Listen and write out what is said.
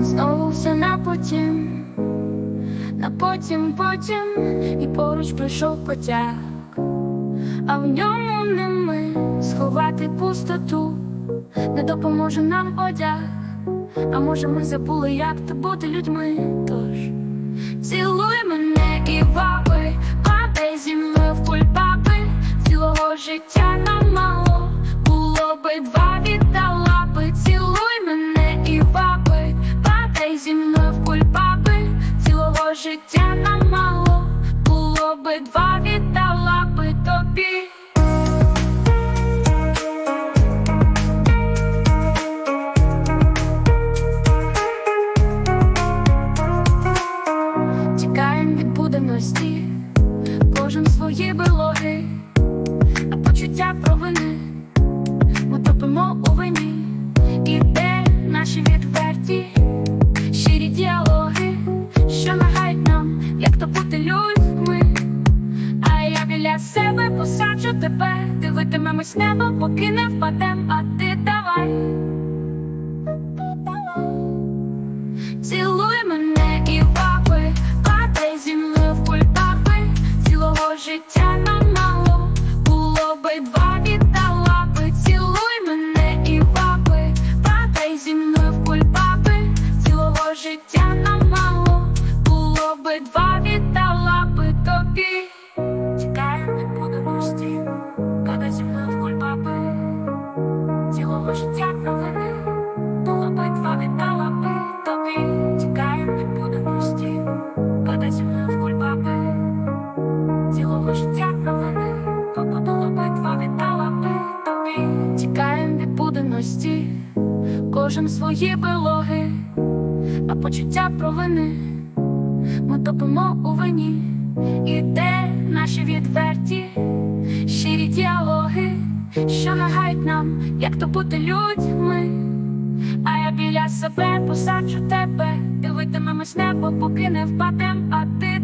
знову все на потім, на потім, потім і поруч прийшов потяг, а в ньому не ми сховати пустоту, не допоможе нам одяг. А може, ми забули, як то бути людьми. Тож цілуй мене і ваби, падай зі мною в кульпаби цілого життя. Зі мною в кульбаби, цілого життя нам мало, було би два віддала би тобі. Тікаєм від буденності, кожен свої белоги, а почуття провини ми топимо у вині, посаджу тебе, дивитимемось небо, поки не впадем, а ти давай. Кожен свої белоги А почуття провини. Ми топимо у вині. І де наші відверті Щирі діалоги Що нагають нам, як то бути людьми. А я біля себе посаджу тебе, дивитимемось небо, поки не впадем, а ти